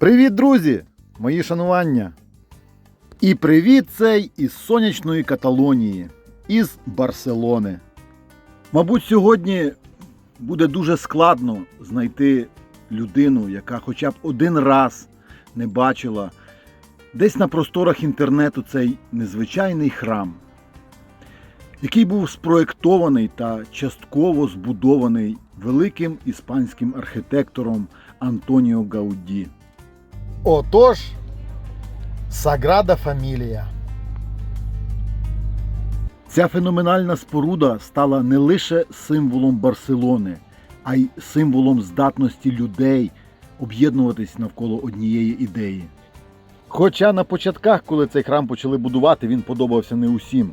Привіт, друзі! Мої шанування! І привіт цей із сонячної Каталонії, із Барселони. Мабуть, сьогодні буде дуже складно знайти людину, яка хоча б один раз не бачила десь на просторах інтернету цей незвичайний храм, який був спроєктований та частково збудований великим іспанським архітектором Антоніо Гауді. Отож, Саграда Фамілія. Ця феноменальна споруда стала не лише символом Барселони, а й символом здатності людей об'єднуватись навколо однієї ідеї. Хоча на початках, коли цей храм почали будувати, він подобався не усім.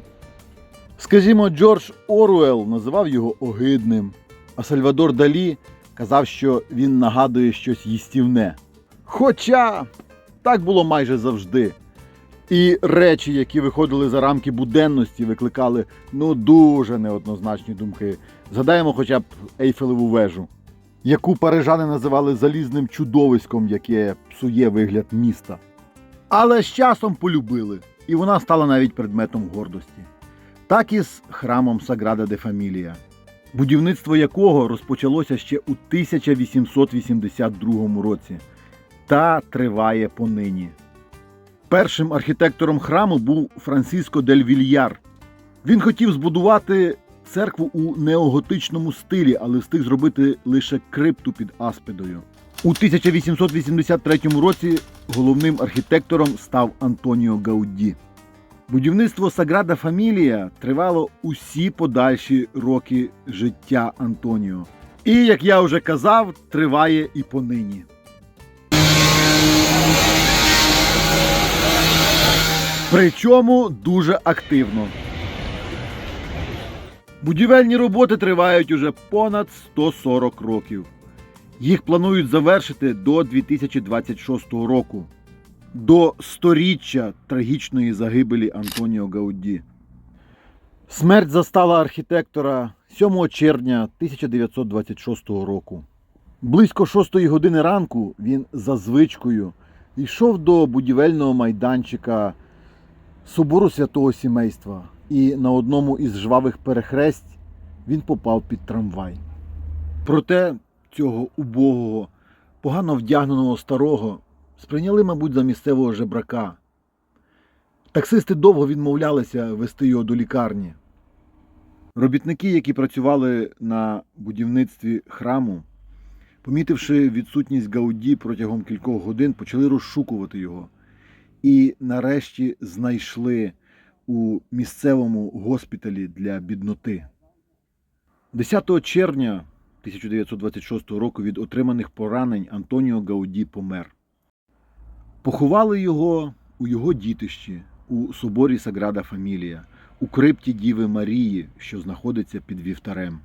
Скажімо, Джордж Оруел називав його огидним, а Сальвадор Далі казав, що він нагадує щось їстівне. Хоча так було майже завжди. І речі, які виходили за рамки буденності, викликали ну дуже неоднозначні думки. Згадаємо хоча б Ейфелеву вежу, яку парижани називали залізним чудовиськом, яке псує вигляд міста. Але з часом полюбили, і вона стала навіть предметом гордості. Так і з храмом Саграда де Фамілія, будівництво якого розпочалося ще у 1882 році та триває понині. Першим архітектором храму був Франциско дель Вільяр. Він хотів збудувати церкву у неоготичному стилі, але встиг зробити лише крипту під аспидою. У 1883 році головним архітектором став Антоніо Гауді. Будівництво Саграда Фамілія тривало усі подальші роки життя Антоніо. І, як я вже казав, триває і понині. Причому дуже активно. Будівельні роботи тривають уже понад 140 років. Їх планують завершити до 2026 року, до сторіччя трагічної загибелі Антоніо Гауді. Смерть застала архітектора 7 червня 1926 року. Близько 6 години ранку він за звичкою йшов до будівельного майданчика собору святого сімейства, і на одному із жвавих перехресть він попав під трамвай. Проте цього убогого, погано вдягненого старого сприйняли, мабуть, за місцевого жебрака. Таксисти довго відмовлялися вести його до лікарні. Робітники, які працювали на будівництві храму, помітивши відсутність Гауді протягом кількох годин, почали розшукувати його і нарешті знайшли у місцевому госпіталі для бідноти. 10 червня 1926 року від отриманих поранень Антоніо Гауді помер. Поховали його у його дітищі у соборі Саграда Фамілія, у крипті Діви Марії, що знаходиться під вівтарем.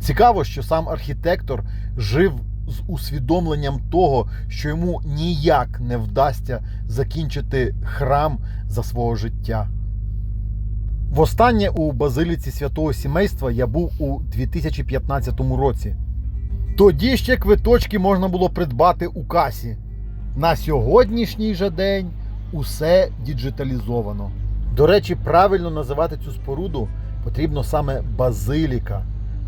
Цікаво, що сам архітектор жив з усвідомленням того, що йому ніяк не вдасться закінчити храм за свого життя. Востаннє у базиліці святого сімейства я був у 2015 році. Тоді ще квиточки можна було придбати у касі. На сьогоднішній же день усе діджиталізовано. До речі, правильно називати цю споруду потрібно саме базиліка,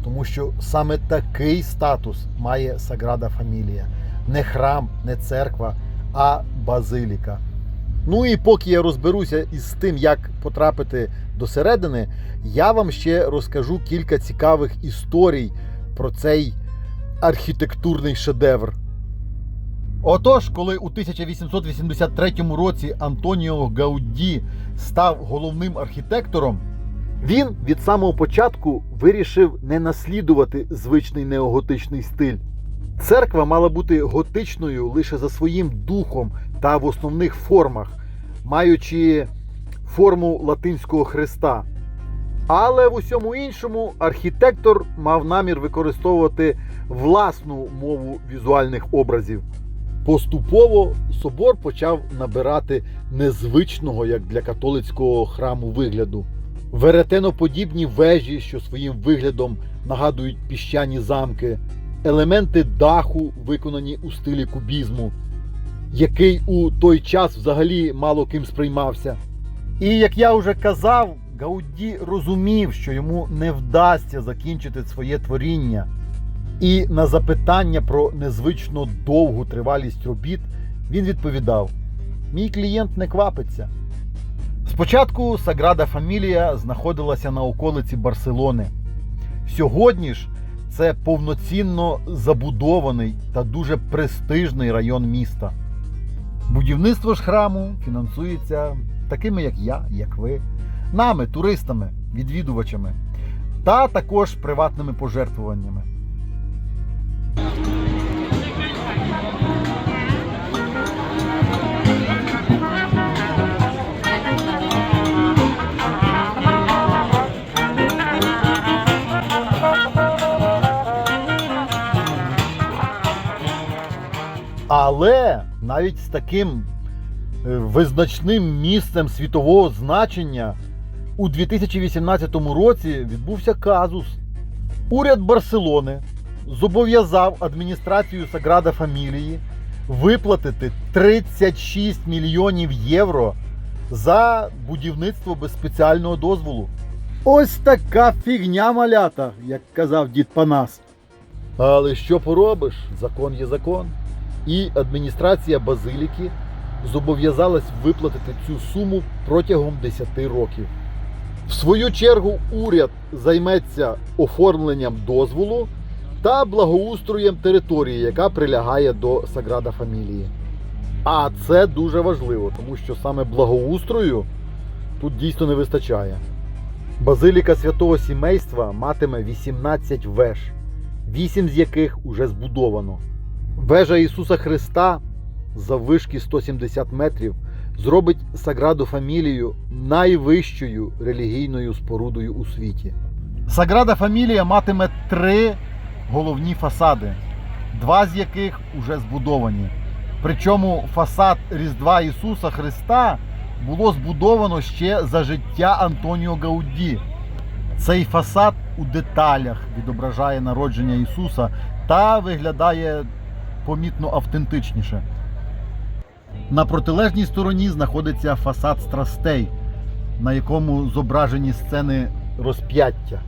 тому що саме такий статус має Саграда Фамілія. Не храм, не церква, а базиліка. Ну і поки я розберуся із тим, як потрапити до середини, я вам ще розкажу кілька цікавих історій про цей архітектурний шедевр. Отож, коли у 1883 році Антоніо Гауді став головним архітектором, він від самого початку вирішив не наслідувати звичний неоготичний стиль. Церква мала бути готичною лише за своїм духом та в основних формах, маючи форму латинського хреста. Але в усьому іншому архітектор мав намір використовувати власну мову візуальних образів. Поступово собор почав набирати незвичного як для католицького храму вигляду. Веретеноподібні вежі, що своїм виглядом нагадують піщані замки, елементи даху, виконані у стилі кубізму, який у той час взагалі мало ким сприймався. І як я вже казав, Гауді розумів, що йому не вдасться закінчити своє творіння. І на запитання про незвично довгу тривалість робіт він відповідав: Мій клієнт не квапиться. Спочатку Саграда Фамілія знаходилася на околиці Барселони. Сьогодні ж це повноцінно забудований та дуже престижний район міста. Будівництво ж храму фінансується такими, як я, як ви, нами, туристами, відвідувачами, та також приватними пожертвуваннями. Але навіть з таким е, визначним місцем світового значення у 2018 році відбувся казус. Уряд Барселони зобов'язав адміністрацію Саграда Фамілії виплатити 36 мільйонів євро за будівництво без спеціального дозволу. Ось така фігня малята, як казав дід Панас. Але що поробиш? Закон є закон. І адміністрація Базиліки зобов'язалась виплатити цю суму протягом 10 років. В свою чергу уряд займеться оформленням дозволу та благоустроєм території, яка прилягає до Саграда Фамілії. А це дуже важливо, тому що саме благоустрою тут дійсно не вистачає. Базиліка святого сімейства матиме 18 веж, 8 з яких уже збудовано. Вежа Ісуса Христа заввишки 170 метрів зробить Саграду Фамілію найвищою релігійною спорудою у світі. Саграда Фамілія матиме три головні фасади, два з яких уже збудовані. Причому фасад Різдва Ісуса Христа було збудовано ще за життя Антоніо Гауді. Цей фасад у деталях відображає народження Ісуса та виглядає помітно автентичніше. На протилежній стороні знаходиться фасад страстей, на якому зображені сцени розп'яття.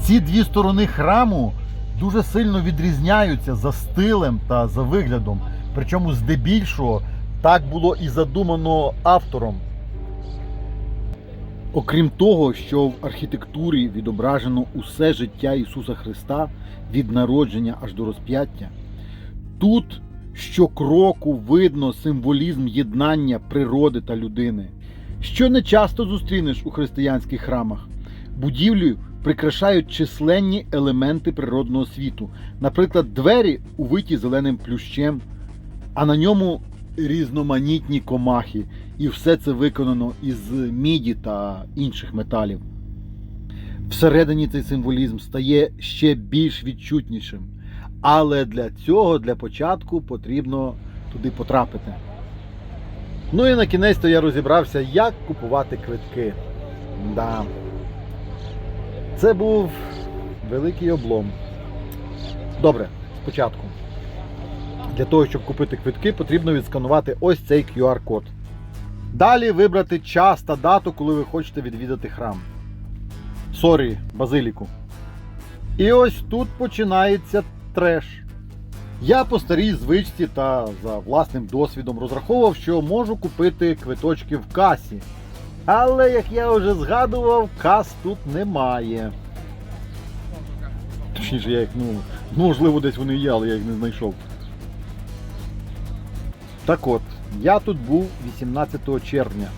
Ці дві сторони храму дуже сильно відрізняються за стилем та за виглядом. Причому здебільшого так було і задумано автором. Окрім того, що в архітектурі відображено усе життя Ісуса Христа від народження аж до розп'яття, тут щокроку видно символізм єднання природи та людини, що не часто зустрінеш у християнських храмах. Будівлю прикрашають численні елементи природного світу, наприклад, двері увиті зеленим плющем, а на ньому різноманітні комахи, і все це виконано із міді та інших металів. Всередині цей символізм стає ще більш відчутнішим. Але для цього, для початку, потрібно туди потрапити. Ну і на кінець то я розібрався, як купувати квитки. Да. Це був великий облом. Добре, спочатку. Для того, щоб купити квитки, потрібно відсканувати ось цей QR-код. Далі вибрати час та дату, коли ви хочете відвідати храм. Сорі, базиліку. І ось тут починається треш. Я по старій звичці та за власним досвідом розраховував, що можу купити квиточки в касі. Але, як я вже згадував, кас тут немає. Точніше, я їх, ну, можливо, десь вони є, але я їх не знайшов. Так от, я тут був 18 червня.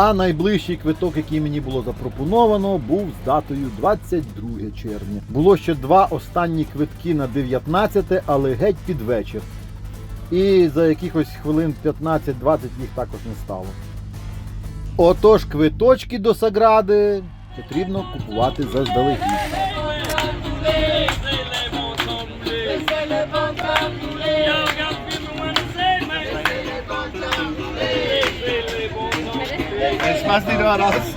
А найближчий квиток, який мені було запропоновано, був з датою 22 червня. Було ще два останні квитки на 19, але геть під вечір. І за якихось хвилин 15-20 їх також не стало. Отож, квиточки до Сагради потрібно купувати заздалегідь. Раз два раз.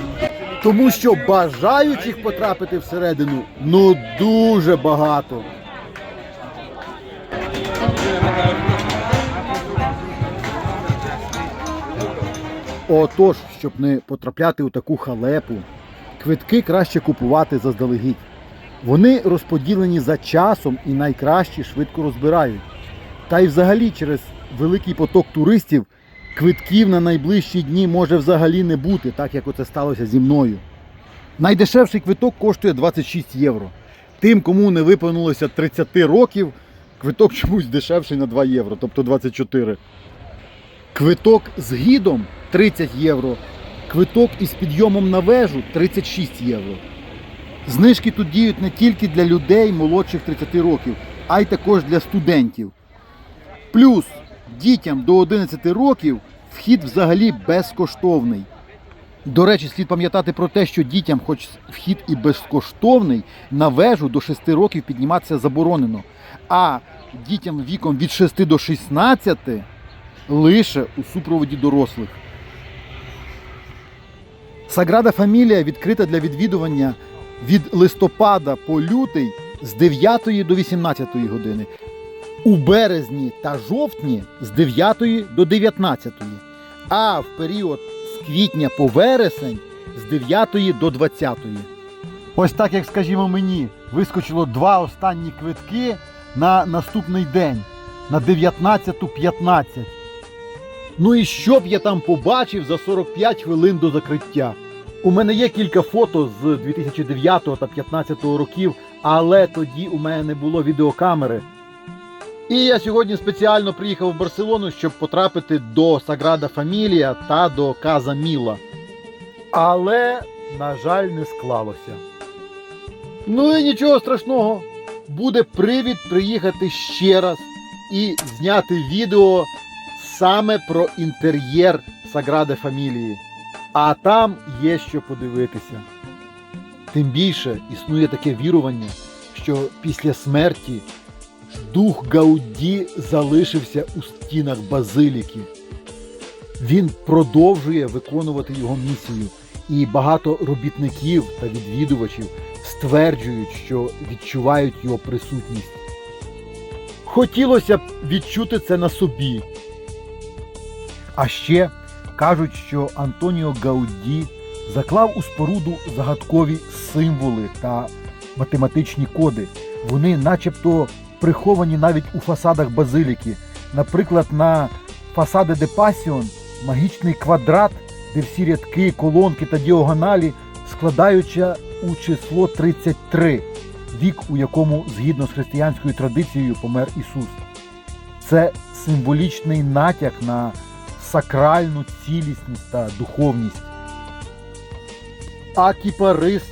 Тому що бажаючих потрапити всередину ну дуже багато. Отож, щоб не потрапляти у таку халепу, квитки краще купувати заздалегідь. Вони розподілені за часом і найкраще швидко розбирають. Та й взагалі через великий поток туристів квитків на найближчі дні може взагалі не бути, так як оце сталося зі мною. Найдешевший квиток коштує 26 євро. Тим, кому не виповнилося 30 років, квиток чомусь дешевший на 2 євро, тобто 24. Квиток з гідом 30 євро. Квиток із підйомом на вежу 36 євро. Знижки тут діють не тільки для людей молодших 30 років, а й також для студентів. Плюс дітям до 11 років вхід взагалі безкоштовний. До речі, слід пам'ятати про те, що дітям, хоч вхід і безкоштовний, на вежу до 6 років підніматися заборонено. А дітям віком від 6 до 16 лише у супроводі дорослих. Саграда Фамілія відкрита для відвідування від листопада по лютий з 9 до 18 години. У березні та жовтні з 9 до 19. А в період з квітня по вересень з 9 до 20. Ось так, як скажімо мені, вискочило два останні квитки на наступний день на 19.15. Ну і що б я там побачив за 45 хвилин до закриття? У мене є кілька фото з 2009 та 2015 років, але тоді у мене не було відеокамери. І я сьогодні спеціально приїхав в Барселону, щоб потрапити до Саграда Фамілія та до Каза Міла. Але, на жаль, не склалося. Ну і нічого страшного. Буде привід приїхати ще раз і зняти відео саме про інтер'єр Сагради Фамілії. А там є що подивитися. Тим більше існує таке вірування, що після смерті дух Гауді залишився у стінах базиліки. Він продовжує виконувати його місію, і багато робітників та відвідувачів стверджують, що відчувають його присутність. Хотілося б відчути це на собі. А ще кажуть, що Антоніо Гауді заклав у споруду загадкові символи та математичні коди. Вони начебто приховані навіть у фасадах базиліки. Наприклад, на фасади де Пасіон магічний квадрат, де всі рядки, колонки та діагоналі складаються у число 33, вік, у якому згідно з християнською традицією помер Ісус. Це символічний натяк на сакральну цілісність та духовність. А кіпарис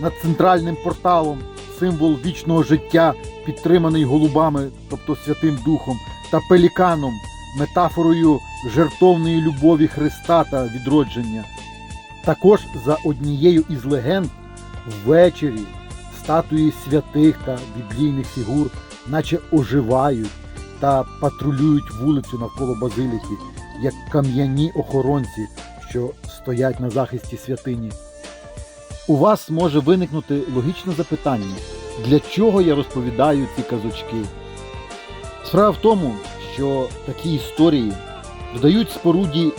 над центральним порталом, символ вічного життя, підтриманий голубами, тобто Святим Духом, та пеліканом, метафорою жертовної любові Христа та відродження. Також за однією із легенд ввечері статуї святих та біблійних фігур, наче оживають та патрулюють вулицю навколо базиліки, як кам'яні охоронці, що стоять на захисті святині. У вас може виникнути логічне запитання, для чого я розповідаю ці казочки. Справа в тому, що такі історії додають споруді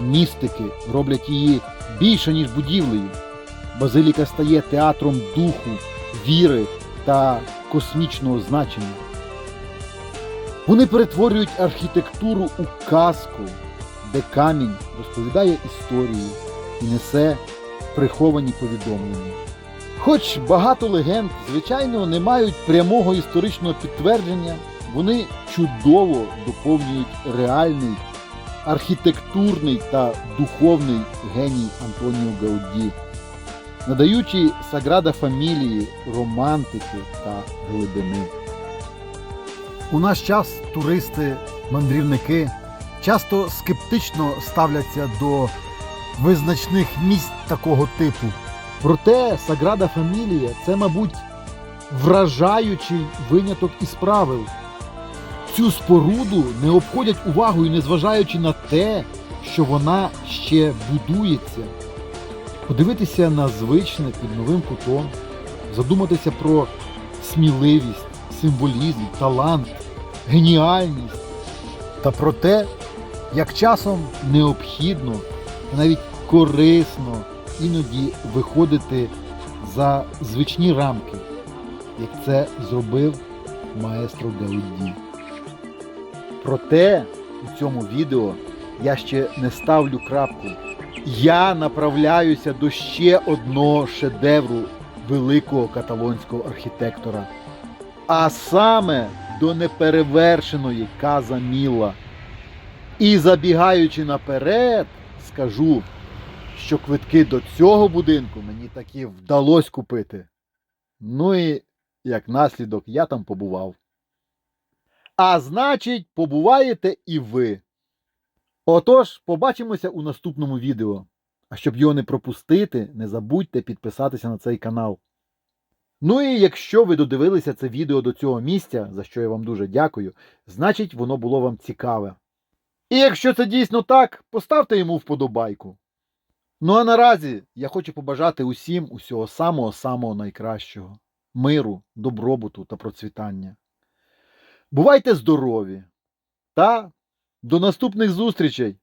містики, роблять її більше, ніж будівлею. Базиліка стає театром духу, віри та космічного значення. Вони перетворюють архітектуру у казку, де камінь розповідає історію і несе приховані повідомлення. Хоч багато легенд, звичайно, не мають прямого історичного підтвердження, вони чудово доповнюють реальний архітектурний та духовний геній Антоніо Гауді, надаючи Саграда Фамілії романтики та глибини. У наш час туристи, мандрівники часто скептично ставляться до визначних місць такого типу. Проте Саграда Фамілія це, мабуть, вражаючий виняток із правил. Цю споруду не обходять увагою, незважаючи на те, що вона ще будується. Подивитися на звичне під новим кутом, задуматися про сміливість, символізм, талант, геніальність та про те, як часом необхідно навіть корисно іноді виходити за звичні рамки, як це зробив маестро Гаудді. Проте у цьому відео я ще не ставлю крапку. Я направляюся до ще одного шедевру великого каталонського архітектора, а саме до неперевершеної Каза Міла. І забігаючи наперед, скажу, що квитки до цього будинку мені таки вдалося купити. Ну і як наслідок я там побував. А значить, побуваєте і ви. Отож, побачимося у наступному відео. А щоб його не пропустити, не забудьте підписатися на цей канал. Ну і якщо ви додивилися це відео до цього місця, за що я вам дуже дякую, значить воно було вам цікаве. І якщо це дійсно так, поставте йому вподобайку. Ну а наразі я хочу побажати усім усього самого-самого найкращого миру, добробуту та процвітання. Бувайте здорові та до наступних зустрічей!